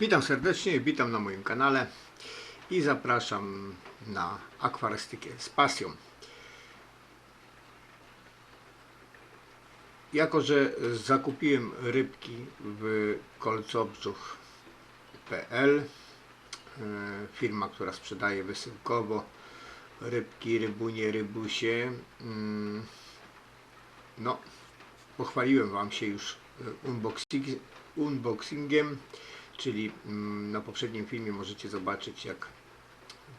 Witam serdecznie, witam na moim kanale i zapraszam na akwarystykę z pasją. Jako, że zakupiłem rybki w kolcobrzów.pl e, firma, która sprzedaje wysyłkowo rybki, rybunie, rybusie mm, no, pochwaliłem Wam się już unboxing, unboxingiem, czyli mm, na poprzednim filmie możecie zobaczyć jak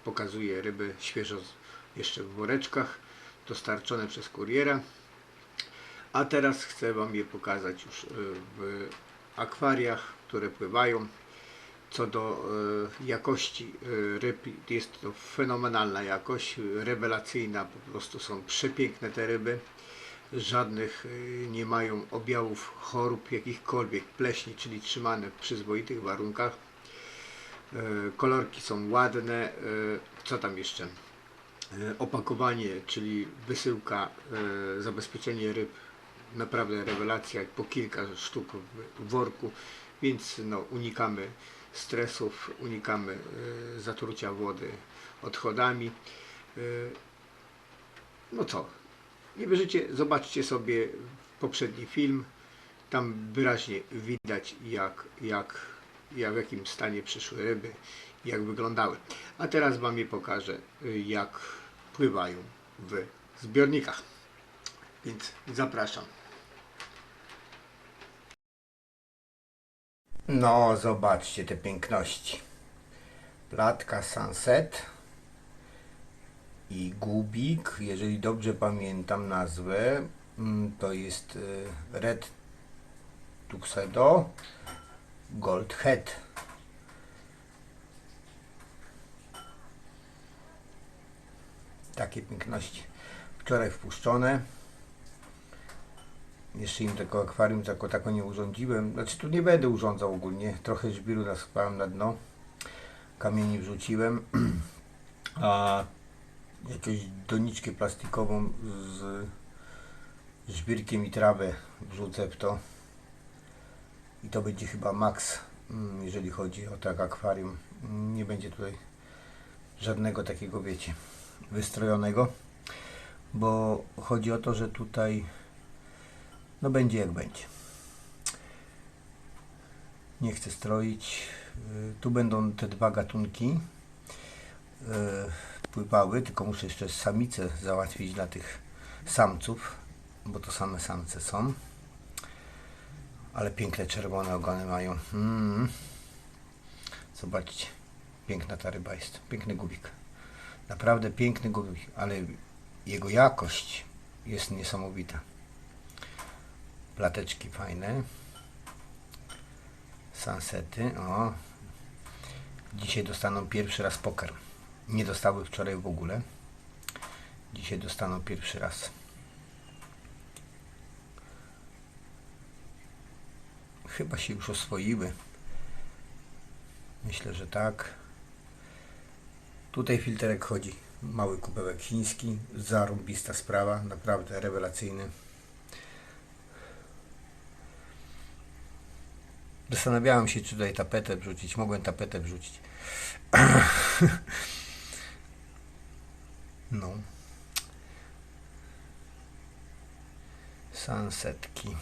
pokazuję ryby świeżo jeszcze w woreczkach, dostarczone przez kuriera. A teraz chcę Wam je pokazać już e, w akwariach, które pływają. Co do e, jakości e, ryb, jest to fenomenalna jakość, rewelacyjna, po prostu są przepiękne te ryby żadnych y, nie mają objawów chorób jakichkolwiek, pleśni, czyli trzymane w przyzwoitych warunkach. E, Kolorki są ładne. e, Co tam jeszcze? E, Opakowanie, czyli wysyłka, zabezpieczenie ryb, naprawdę rewelacja, po kilka sztuk w worku, więc no, unikamy stresów, unikamy zatrucia wody odchodami. No co, nie wierzycie, zobaczcie sobie poprzedni film. Tam wyraźnie widać jak, jak, jak w jakim stanie przyszły ryby, jak wyglądały. A teraz Wam je pokażę, jak pływają w zbiornikach. Więc zapraszam. No, zobaczcie te piękności. Platka Sunset i Gubik, jeżeli dobrze pamiętam nazwę, mm, to jest y, Red Tuxedo Gold Head. Takie piękności. Wczoraj wpuszczone. Jeszcze im tego akwarium tako, tako nie urządziłem. Znaczy tu nie będę urządzał ogólnie. Trochę żwiru nasypałem na dno. Kamieni wrzuciłem. A jakąś doniczkę plastikową z żwirkiem i trawę wrzucę w to. I to będzie chyba maks mm, jeżeli chodzi o tak akwarium. Nie będzie tutaj żadnego takiego wiecie wystrojonego bo chodzi o to, że tutaj no będzie jak będzie. Nie chcę stroić. Y, tu będą te dwa gatunki. Y, pływały, tylko muszę jeszcze samicę załatwić dla tych samców, bo to same samce są. Ale piękne czerwone ogony mają. Mm. Zobaczcie, piękna ta ryba jest. Piękny gubik. Naprawdę piękny gubik, ale jego jakość jest niesamowita. Plateczki fajne. Sunsety, o. Dzisiaj dostaną pierwszy raz poker. Nie dostały wczoraj w ogóle. Dzisiaj dostaną pierwszy raz. Chyba się już oswoiły. Myślę, że tak. Tutaj filterek chodzi. Mały kubełek chiński. Zarąbista sprawa. Naprawdę rewelacyjny. Zastanawiałem się, czy tutaj tapetę wrzucić. Mogłem tapetę wrzucić. No. Sunsetki.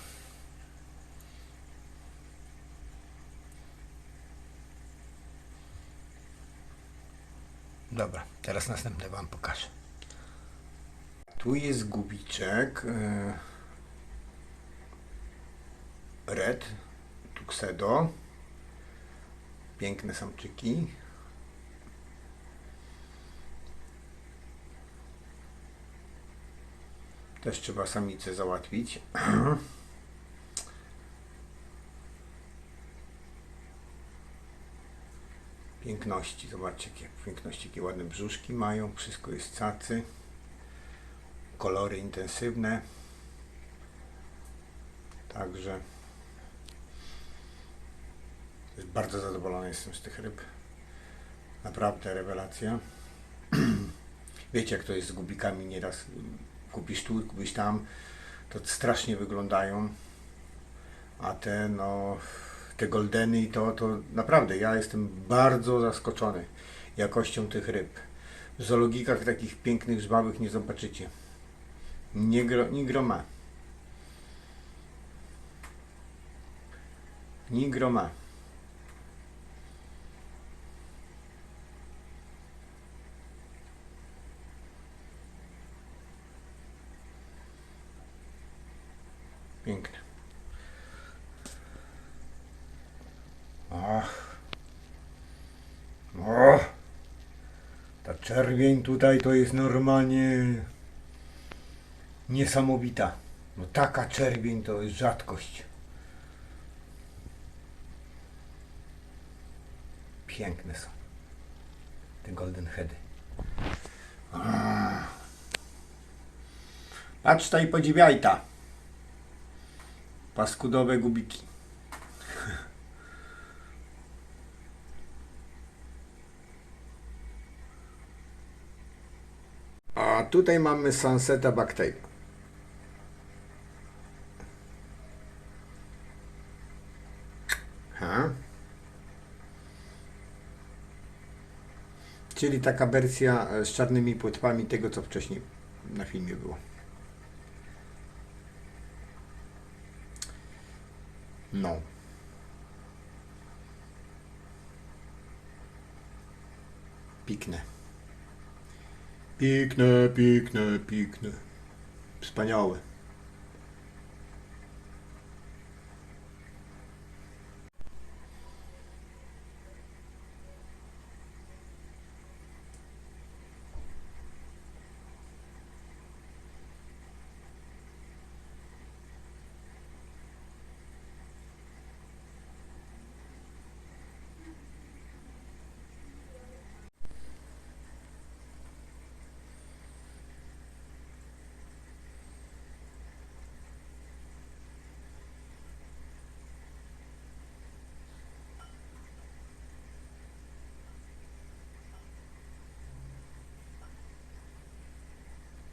Dobra, teraz następne Wam pokażę. Tu jest gubiczek. e, Red Tuxedo. Piękne samczyki. Też trzeba samicę załatwić. Piękności, zobaczcie jakie piękności, jakie ładne brzuszki mają, wszystko jest cacy. Kolory intensywne. Także bardzo zadowolony jestem z tych ryb. Naprawdę rewelacja. Wiecie jak to jest z gubikami nieraz kupisz tu, kupisz tam, to strasznie wyglądają, a te no te goldeny i to, to naprawdę ja jestem bardzo zaskoczony jakością tych ryb. W zoologikach takich pięknych, żwawych nie zobaczycie. Nie, gro, nie groma. Nie groma. Piękne. Ach. O! Ta czerwień tutaj to jest normalnie niesamowita. No taka czerwień to jest rzadkość. Piękne są te golden heady. Patrz ta i podziwiaj ta. Paskudowe gubiki. A tutaj mamy Sunseta Bactail. Ha. Czyli taka wersja z czarnymi płetwami tego, co wcześniej na filmie było. No. Pikne. Piękne, piękne, piękne. Wspaniałe.